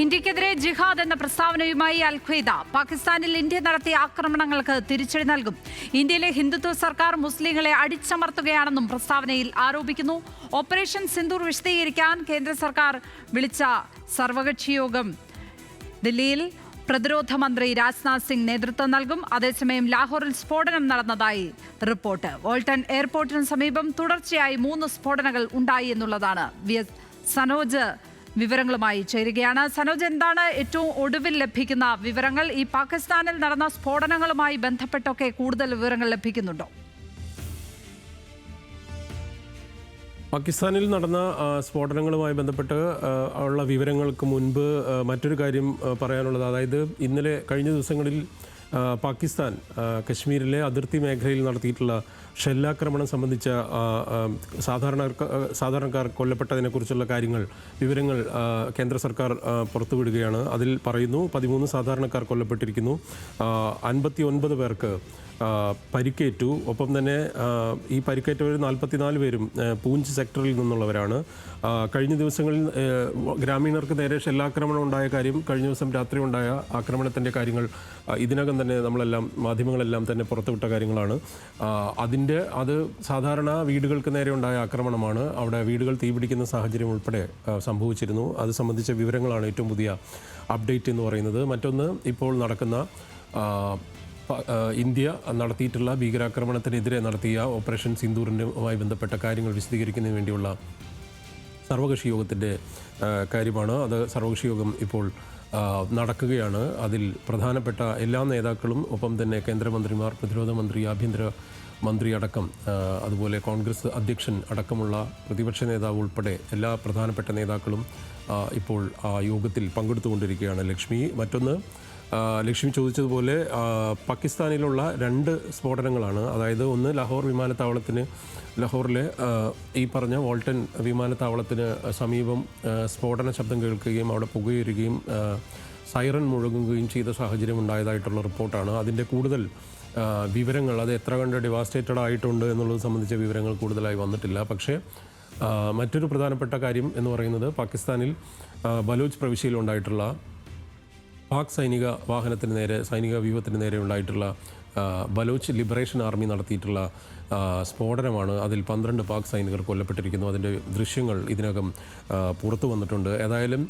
ഇന്ത്യക്കെതിരെ ജിഹാദ് എന്ന പ്രസ്താവനയുമായി അൽ ഖ്വയ്ദ പാകിസ്ഥാനിൽ ഇന്ത്യ നടത്തിയ ആക്രമണങ്ങൾക്ക് തിരിച്ചടി നൽകും. ഇന്ത്യയിലെ ഹിന്ദുത്വ സർക്കാർ മുസ്ലിങ്ങളെ അടിച്ചമർത്തുകയാണെന്നും പ്രസ്താവനയിൽ ആരോപിക്കുന്നു. ഓപ്പറേഷൻ സിന്ദൂർ വിശദീകരിക്കാൻ കേന്ദ്ര സർക്കാർ വിളിച്ച സർവകക്ഷി യോഗം ദില്ലിയിൽ പ്രതിരോധ മന്ത്രി രാജ്നാഥ് സിംഗ് നേതൃത്വം നൽകും. അതേസമയം ലാഹോറിൽ സ്ഫോടനം നടന്നതായി റിപ്പോർട്ട്. വോൾട്ടൺ എയർപോർട്ടിന് സമീപം തുടർച്ചയായി മൂന്ന് സ്ഫോടനങ്ങൾ ഉണ്ടായി എന്നുള്ളതാണ്. സനോജ് വിവരങ്ങളുമായി ചേരുകയാണ്. സനോജ് എന്താണ് ഏറ്റവും ഒടുവിൽ ലഭിക്കുന്ന വിവരങ്ങൾ? ഈ പാകിസ്ഥാനിൽ നടന്ന സ്ഫോടനങ്ങളുമായി ബന്ധപ്പെട്ടൊക്കെ കൂടുതൽ വിവരങ്ങൾ ലഭിക്കുന്നുണ്ടോ? പാകിസ്ഥാനിൽ നടന്ന സ്ഫോടനങ്ങളുമായി ബന്ധപ്പെട്ട് ഉള്ള വിവരങ്ങൾക്ക് മുൻപ് മറ്റൊരു കാര്യം പറയാനുള്ളത്. അതായത് ഇന്നലെ കഴിഞ്ഞ ദിവസങ്ങളിൽ പാകിസ്ഥാൻ കശ്മീരിലെ അതിർത്തി മേഖലയിൽ നടത്തിയിട്ടുള്ള ഷെല്ലാക്രമണം സംബന്ധിച്ച സാധാരണ സാധാരണക്കാർ കൊല്ലപ്പെട്ടതിനെക്കുറിച്ചുള്ള കാര്യങ്ങൾ വിവരങ്ങൾ കേന്ദ്ര സർക്കാർ പുറത്തുവിടുകയാണ്. അതിൽ പറയുന്നു പതിമൂന്ന് സാധാരണക്കാർ കൊല്ലപ്പെട്ടിരിക്കുന്നു. അൻപത്തി ഒൻപത് പേർക്ക് പരിക്കേറ്റു. ഒപ്പം തന്നെ ഈ പരിക്കേറ്റവർ നാൽപ്പത്തിനാല് പേരും പൂഞ്ച് സെക്ടറിൽ നിന്നുള്ളവരാണ്. കഴിഞ്ഞ ദിവസങ്ങളിൽ ഗ്രാമീണർക്ക് നേരെ ഷെല്ലാക്രമണം ഉണ്ടായ കാര്യം കഴിഞ്ഞ ദിവസം രാത്രി ഉണ്ടായ ആക്രമണത്തിന്റെ കാര്യങ്ങൾ ഇതിനകം തന്നെ നമ്മളെല്ലാം മാധ്യമങ്ങളെല്ലാം തന്നെ പുറത്തുവിട്ട കാര്യങ്ങളാണ്. അതിന്റെ അത് സാധാരണ വീടുകൾക്ക് നേരെ ഉണ്ടായ ആക്രമണമാണ്. അവിടെ വീടുകൾ തീപിടിക്കുന്ന സാഹചര്യം ഉൾപ്പെടെ സംഭവിച്ചിരുന്നു. അത് സംബന്ധിച്ച വിവരങ്ങളാണ് ഏറ്റവും പുതിയ അപ്ഡേറ്റ് എന്ന് പറയുന്നത്. മറ്റൊന്ന് ഇപ്പോൾ നടക്കുന്ന ഇന്ത്യ നടത്തിയിട്ടുള്ള ഭീകരാക്രമണത്തിനെതിരെ നടത്തിയ ഓപ്പറേഷൻ സിന്ദൂറിനുമായി ബന്ധപ്പെട്ട കാര്യങ്ങൾ വിശദീകരിക്കുന്നതിന് വേണ്ടിയുള്ള സർവകക്ഷി യോഗത്തിന്റെ കാര്യമാണ്. അത് സർവകക്ഷി യോഗം ഇപ്പോൾ നടക്കുകയാണ്. അതിൽ പ്രധാനപ്പെട്ട എല്ലാ നേതാക്കളും ഒപ്പം തന്നെ കേന്ദ്രമന്ത്രിമാർ പ്രതിരോധ മന്ത്രി ആഭ്യന്തര മന്ത്രി അടക്കം അതുപോലെ കോൺഗ്രസ് അധ്യക്ഷൻ അടക്കമുള്ള പ്രതിപക്ഷ നേതാവ് ഉൾപ്പെടെ എല്ലാ പ്രധാനപ്പെട്ട നേതാക്കളും ഇപ്പോൾ ആ യോഗത്തിൽ പങ്കെടുത്തുകൊണ്ടിരിക്കുകയാണ്. ലക്ഷ്മി മറ്റൊന്ന് ലക്ഷ്മി ചോദിച്ചതുപോലെ പാകിസ്ഥാനിലുള്ള രണ്ട് സ്ഫോടനങ്ങളാണ്. അതായത് ഒന്ന് ലാഹോർ വിമാനത്താവളത്തിന് ലാഹോറിലെ ഈ പറഞ്ഞ വോൾട്ടൻ വിമാനത്താവളത്തിന് സമീപം സ്ഫോടന ശബ്ദം കേൾക്കുകയും അവിടെ പുകയുരുകയും സൈറൺ മുഴങ്ങുകയും ചെയ്ത സാഹചര്യം ഉണ്ടായതായിട്ടുള്ള റിപ്പോർട്ടാണ്. അതിന്റെ കൂടുതൽ വിവരങ്ങൾ അത് എത്ര കണ്ട് ഡിവാസ്റ്റേറ്റഡ് ആയിട്ടുണ്ട് എന്നുള്ളത് സംബന്ധിച്ച വിവരങ്ങൾ കൂടുതലായി വന്നിട്ടില്ല. പക്ഷേ മറ്റൊരു പ്രധാനപ്പെട്ട കാര്യം എന്ന് പറയുന്നത് പാകിസ്ഥാനിൽ ബലൂച്ച് പ്രവിശ്യയിൽ ഉണ്ടായിട്ടുള്ള പാക് സൈനിക വാഹനത്തിന് നേരെ സൈനിക വ്യൂഹത്തിന് നേരെ ഉണ്ടായിട്ടുള്ള ബലോച്ച് ലിബറേഷൻ ആർമി നടത്തിയിട്ടുള്ള സ്ഫോടനമാണ് അതിൽ പന്ത്രണ്ട് പാക് സൈനികർ കൊല്ലപ്പെട്ടിരിക്കുന്നു. അതിന്റെ ദൃശ്യങ്ങൾ ഇതിനകം പുറത്തു വന്നിട്ടുണ്ട്. ഏതായാലും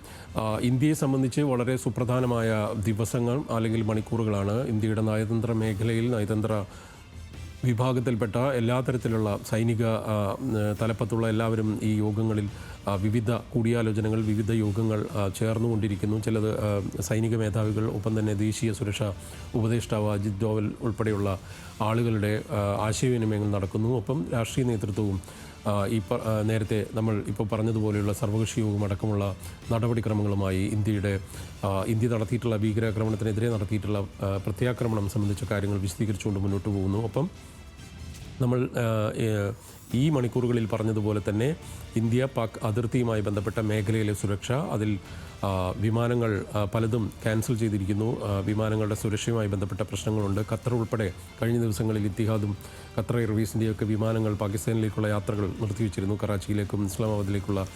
ഇന്ത്യയെ സംബന്ധിച്ച് വളരെ സുപ്രധാനമായ ദിവസങ്ങൾ അല്ലെങ്കിൽ മണിക്കൂറുകളാണ് ഇന്ത്യയുടെ നയതന്ത്ര മേഖലയിൽ നയതന്ത്ര വിഭാഗത്തിൽപ്പെട്ട എല്ലാ തരത്തിലുള്ള സൈനിക തലപ്പത്തുള്ള എല്ലാവരും ഈ യോഗങ്ങളിൽ വിവിധ കൂടിയാലോചനകൾ വിവിധ യോഗങ്ങൾ ചേർന്നുകൊണ്ടിരിക്കുന്നു. ചിലത് സൈനിക മേധാവികൾ ഒപ്പം തന്നെ ദേശീയ സുരക്ഷാ ഉപദേഷ്ടാവ് അജിത് ഡോവൽ ഉൾപ്പെടെയുള്ള ആളുകളുടെ ആശയവിനിമയങ്ങൾ നടക്കുന്നു. ഒപ്പം രാഷ്ട്രീയ നേതൃത്വവും ഈ നേരത്തെ നമ്മൾ ഇപ്പോൾ പറഞ്ഞതുപോലെയുള്ള സർവകക്ഷി യോഗം അടക്കമുള്ള നടപടിക്രമങ്ങളുമായി ഇന്ത്യയുടെ ഇന്ത്യ നടത്തിയിട്ടുള്ള ഭീകരാക്രമണത്തിനെതിരെ നടത്തിയിട്ടുള്ള പ്രത്യാക്രമണം സംബന്ധിച്ച കാര്യങ്ങൾ വിശദീകരിച്ചുകൊണ്ട് മുന്നോട്ട് പോകുന്നു. ഒപ്പം നമ്മൾ ഈ മണിക്കൂറുകളിൽ പറഞ്ഞതുപോലെ തന്നെ ഇന്ത്യ പാക് അതിർത്തിയുമായി ബന്ധപ്പെട്ട മേഖലയിലെ സുരക്ഷ അതിൽ വിമാനങ്ങൾ പലതും ക്യാൻസൽ ചെയ്തിരിക്കുന്നു. വിമാനങ്ങളുടെ സുരക്ഷയുമായി ബന്ധപ്പെട്ട പ്രശ്നങ്ങളുണ്ട്. ഖത്തർ ഉൾപ്പെടെ കഴിഞ്ഞ ദിവസങ്ങളിൽ ഇത്തിഹാദും ഖത്തർ എയർവേസിന്റെയൊക്കെ വിമാനങ്ങൾ പാകിസ്ഥാനിലേക്കുള്ള യാത്രകൾ നിർത്തിവെച്ചിരുന്നു. കറാച്ചിയിലേക്കും ഇസ്ലാമാബാദിലേക്കുള്ള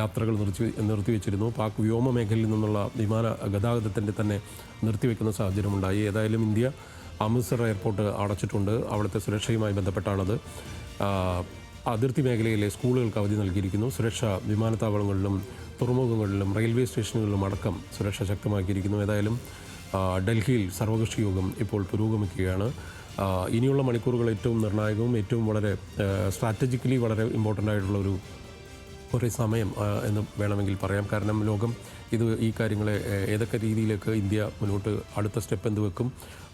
യാത്രകൾ നിർത്തി നിർത്തിവെച്ചിരുന്നു. പാക് വ്യോമ മേഖലയിൽ നിന്നുള്ള വിമാന ഗതാഗതത്തിന്റെ തന്നെ നിർത്തിവെക്കുന്ന സാഹചര്യമുണ്ടായി. ഏതായാലും ഇന്ത്യ അമൃത്സർ എയർപോർട്ട് അടച്ചിട്ടുണ്ട്. അവിടുത്തെ സുരക്ഷയുമായി ബന്ധപ്പെട്ടാണത്. അതിർത്തി മേഖലയിലെ സ്കൂളുകൾക്ക് അവധി നൽകിയിരിക്കുന്നു. സുരക്ഷ വിമാനത്താവളങ്ങളിലും തുറമുഖങ്ങളിലും റെയിൽവേ സ്റ്റേഷനുകളിലും അടക്കം സുരക്ഷ ശക്തമാക്കിയിരിക്കുന്നു. ഏതായാലും ഡൽഹിയിൽ സർവകക്ഷി യോഗം ഇപ്പോൾ പുരോഗമിക്കുകയാണ്. ഇനിയുള്ള മണിക്കൂറുകൾ ഏറ്റവും നിർണായകവും ഏറ്റവും വളരെ സ്ട്രാറ്റജിക്കലി വളരെ ഇമ്പോർട്ടന്റ് ആയിട്ടുള്ള ഒരു കുറേ സമയം എന്ന് വേണമെങ്കിൽ പറയാം. കാരണം ലോകം ഇത് ഈ കാര്യങ്ങളെ ഏതൊക്കെ രീതിയിലേക്ക് ഇന്ത്യ മുന്നോട്ട് അടുത്ത സ്റ്റെപ്പ് എന്ത് വെക്കും.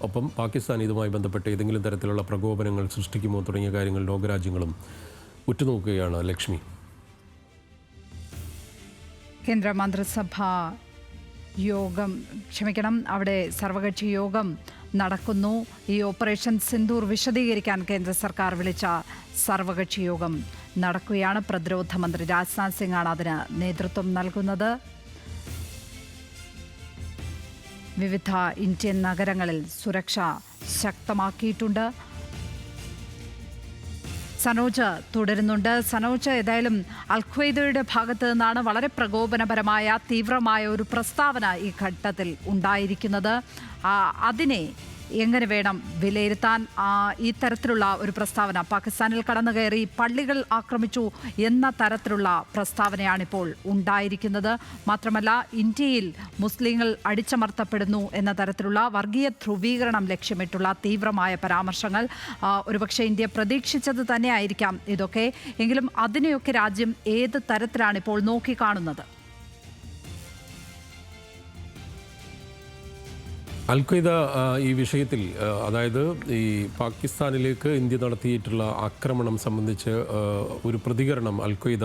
ഒപ്പം പാകിസ്ഥാൻ ഇതുമായി ബന്ധപ്പെട്ട് ഏതെങ്കിലും തരത്തിലുള്ള പ്രകോപനങ്ങൾ സൃഷ്ടിക്കുമോ തുടങ്ങിയ കാര്യങ്ങൾ ലോകരാജ്യങ്ങളും ഉറ്റുനോക്കുകയാണ് ലക്ഷ്മി. കേന്ദ്രമന്ത്രിസഭ യോഗം ക്ഷമിക്കണം. അവിടെ സർവകക്ഷി യോഗം നടക്കുന്നു. ഈ ഓപ്പറേഷൻ സിന്ദൂർ വിശദീകരിക്കാൻ കേന്ദ്ര സർക്കാർ വിളിച്ച സർവകക്ഷി യോഗം നടക്കുകയാണ്. പ്രതിരോധ മന്ത്രി രാജ്നാഥ് സിംഗാണ് അതിന് നേതൃത്വം നൽകുന്നത്. വിവിധ ഇന്ത്യൻ നഗരങ്ങളിൽ സുരക്ഷ ശക്തമാക്കിയിട്ടുണ്ട്. സനോജ് തുടരുന്നുണ്ട്. സനോജ ഏതായാലും അൽഖ്വയ്ദയുടെ ഭാഗത്ത് നിന്നാണ് വളരെ പ്രകോപനപരമായ തീവ്രമായ ഒരു പ്രസ്താവന ഈ ഘട്ടത്തിൽ ഉണ്ടായിരിക്കുന്നത്. അതിനെ എങ്ങനെ വേണം വിലയിരുത്താൻ ഈ തരത്തിലുള്ള ഒരു പ്രസ്താവന? പാകിസ്ഥാനിൽ കടന്നു കയറി പള്ളികൾ ആക്രമിച്ചു എന്ന തരത്തിലുള്ള പ്രസ്താവനയാണിപ്പോൾ ഉണ്ടായിരിക്കുന്നത്. മാത്രമല്ല ഇന്ത്യയിൽ മുസ്ലിങ്ങൾ അടിച്ചമർത്തപ്പെടുന്നു എന്ന തരത്തിലുള്ള വർഗീയ ധ്രുവീകരണം ലക്ഷ്യമിട്ടുള്ള തീവ്രമായ പരാമർശങ്ങൾ ഒരുപക്ഷെ ഇന്ത്യ പ്രതീക്ഷിച്ചത് തന്നെയായിരിക്കാം ഇതൊക്കെ. എങ്കിലും അതിനെയൊക്കെ രാജ്യം ഏത് തരത്തിലാണ് ഇപ്പോൾ നോക്കിക്കാണുന്നത്? അൽഖ്വയ്ദ ആ, ഈ വിഷയത്തിൽ അതായത് ഈ പാകിസ്ഥാനിലേക്ക് ഇന്ത്യ നടത്തിയിട്ടുള്ള ആക്രമണം സംബന്ധിച്ച് ഒരു പ്രതികരണം അൽഖയ്ദ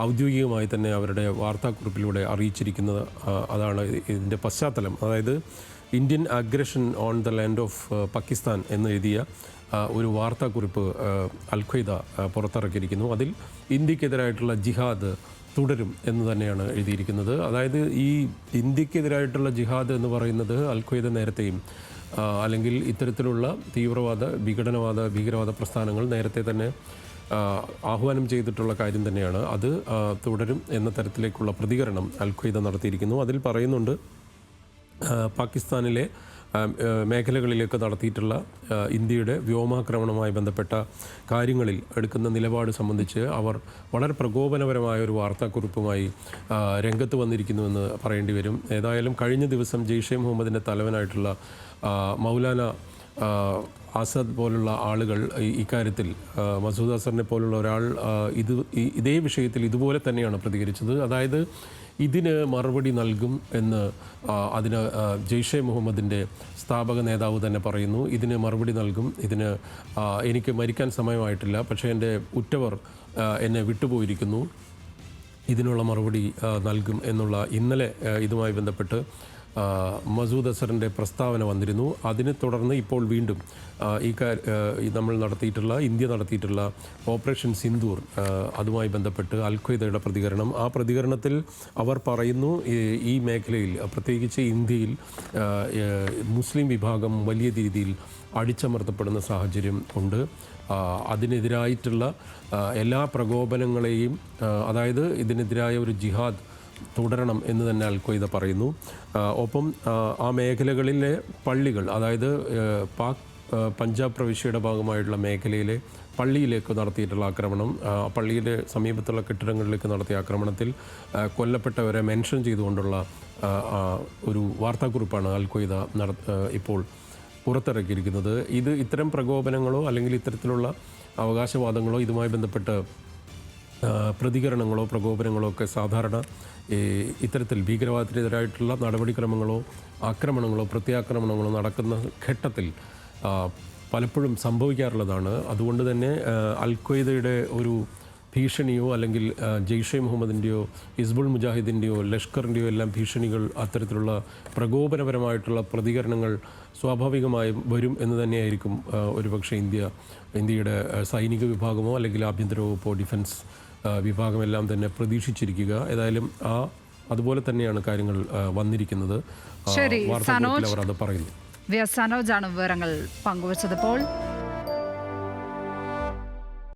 ഔദ്യോഗികമായി തന്നെ അവരുടെ വാർത്താക്കുറിപ്പിലൂടെ അറിയിച്ചിരിക്കുന്നത് അതാണ് ഇതിന്റെ പശ്ചാത്തലം. അതായത് Indian aggression on the land of Pakistan എന്ന് എഴുതിയ ഒരു വാർത്താക്കുറിപ്പ് അൽഖയ്ദ പുറത്തിറക്കിയിരിക്കുന്നു. അതിൽ ഇന്ത്യക്കെതിരായിട്ടുള്ള ജിഹാദ് തുടരും എന്ന് തന്നെയാണ് എഴുതിയിരിക്കുന്നത്. അതായത് ഈ ഇന്ത്യക്കെതിരായിട്ടുള്ള ജിഹാദ് എന്ന് പറയുന്നത് അൽഖ്വയ്ദ നേരത്തെയും അല്ലെങ്കിൽ ഇത്തരത്തിലുള്ള തീവ്രവാദ വിഘടനവാദ ഭീകരവാദ പ്രസ്ഥാനങ്ങൾ നേരത്തെ തന്നെ ആഹ്വാനം ചെയ്തിട്ടുള്ള കാര്യം തന്നെയാണ്. അത് തുടരും എന്ന തരത്തിലേക്കുള്ള പ്രതികരണം അൽഖ്വയ്ദ നടത്തിയിരിക്കുന്നു. അതിൽ പറയുന്നുണ്ട് പാകിസ്ഥാനിലെ മേഖലകളിലേക്ക് നടത്തിയിട്ടുള്ള ഇന്ത്യയുടെ വ്യോമാക്രമണവുമായി ബന്ധപ്പെട്ട കാര്യങ്ങളിൽ എടുക്കുന്ന നിലപാട് സംബന്ധിച്ച് അവർ വളരെ പ്രകോപനപരമായ ഒരു വാർത്താക്കുറിപ്പുമായി രംഗത്ത് വന്നിരിക്കുന്നുവെന്ന് പറയേണ്ടി വരും. ഏതായാലും കഴിഞ്ഞ ദിവസം ജെയ്ഷെ മുഹമ്മദിന്റെ തലവനായിട്ടുള്ള മൗലാന ആസാദ് പോലുള്ള ആളുകൾ ഇക്കാര്യത്തിൽ മസൂദ് അസറിനെ പോലുള്ള ഒരാൾ ഇത് ഇതേ വിഷയത്തിൽ ഇതുപോലെ തന്നെയാണ് പ്രതികരിച്ചത്. അതായത് ഇതിന് മറുപടി നൽകും എന്ന് അതിന് ജെയ്ഷെ മുഹമ്മദിന്റെ സ്ഥാപക നേതാവ് തന്നെ പറയുന്നു. ഇതിന് മറുപടി നൽകും. ഇതിന് എനിക്ക് മരിക്കാൻ സമയമായിട്ടില്ല. പക്ഷേ എന്റെ ഉറ്റവർ എന്നെ വിട്ടുപോയിരിക്കുന്നു. ഇതിനുള്ള മറുപടി നൽകും എന്നുള്ള ഇന്നലെ ഇതുമായി ബന്ധപ്പെട്ട് മസൂദ് അസറിന്റെ പ്രസ്താവന വന്നിരുന്നു. അതിനെ തുടർന്ന് ഇപ്പോൾ വീണ്ടും ഈ നമ്മൾ നടത്തിയിട്ടുള്ള ഇന്ത്യ നടത്തിയിട്ടുള്ള ഓപ്പറേഷൻ സിന്ദൂർ അതുമായി ബന്ധപ്പെട്ട് അൽഖയ്ദയുടെ പ്രതികരണം. ആ പ്രതികരണത്തിൽ അവർ പറയുന്നു ഈ മേഖലയിൽ പ്രത്യേകിച്ച് ഇന്ത്യയിൽ മുസ്ലിം വിഭാഗം വലിയ രീതിയിൽ അടിച്ചമർത്തപ്പെടുന്ന സാഹചര്യം ഉണ്ട്. അതിനെതിരായിട്ടുള്ള എല്ലാ പ്രകോപനങ്ങളെയും അതായത് ഇതിനെതിരായ ഒരു ജിഹാദ് തുടരണം എന്ന് തന്നെ അൽഖ്വയ്ദ പറയുന്നു. ഒപ്പം ആ, മേഖലകളിലെ പള്ളികൾ അതായത് പാക് പഞ്ചാബ് പ്രവിശ്യയുടെ ഭാഗമായിട്ടുള്ള മേഖലയിലെ പള്ളിയിലേക്ക് നടത്തിയിട്ടുള്ള ആക്രമണം പള്ളിയുടെ സമീപത്തുള്ള കെട്ടിടങ്ങളിലേക്ക് നടത്തിയ ആക്രമണത്തിൽ കൊല്ലപ്പെട്ടവരെ മെൻഷൻ ചെയ്തുകൊണ്ടുള്ള ഒരു വാർത്താക്കുറിപ്പാണ് അൽഖ്വയ്ദ നട ഇപ്പോൾ പുറത്തിറക്കിയിരിക്കുന്നത്. ഇത് ഇത്തരം പ്രകോപനങ്ങളോ അല്ലെങ്കിൽ ഇത്തരത്തിലുള്ള അവകാശവാദങ്ങളോ ഇതുമായി ബന്ധപ്പെട്ട് പ്രതികരണങ്ങളോ പ്രകോപനങ്ങളോ ഒക്കെ സാധാരണ ഇത്തരത്തിൽ ഭീകരവാദത്തിനെതിരായിട്ടുള്ള നടപടിക്രമങ്ങളോ ആക്രമണങ്ങളോ പ്രത്യാക്രമണങ്ങളോ നടക്കുന്ന ഘട്ടത്തിൽ പലപ്പോഴും സംഭവിക്കാറുള്ളതാണ്. അതുകൊണ്ട് തന്നെ അൽഖ്വയ്ദയുടെ ഒരു ഭീഷണിയോ അല്ലെങ്കിൽ ജെയ്ഷെ മുഹമ്മദിന്റെയോ ഹിസ്ബുൾ മുജാഹിദിന്റെയോ ലഷ്കറിന്റെയോ എല്ലാം ഭീഷണികൾ അത്തരത്തിലുള്ള പ്രകോപനപരമായിട്ടുള്ള പ്രതികരണങ്ങൾ സ്വാഭാവികമായും വരും എന്ന് തന്നെയായിരിക്കും ഒരുപക്ഷെ ഇന്ത്യ ഇന്ത്യയുടെ സൈനിക വിഭാഗമോ അല്ലെങ്കിൽ ആഭ്യന്തര വകുപ്പോ ഡിഫൻസ് വിഭാഗമെല്ലാം തന്നെ പ്രതീക്ഷിച്ചിരിക്കുക. ഏതായാലും ആ അതുപോലെ തന്നെയാണ് കാര്യങ്ങൾ വന്നിരിക്കുന്നത്. അവർ അത് പറയുന്നു. സനോജാണ് വിവരങ്ങൾ പങ്കുവച്ചത്.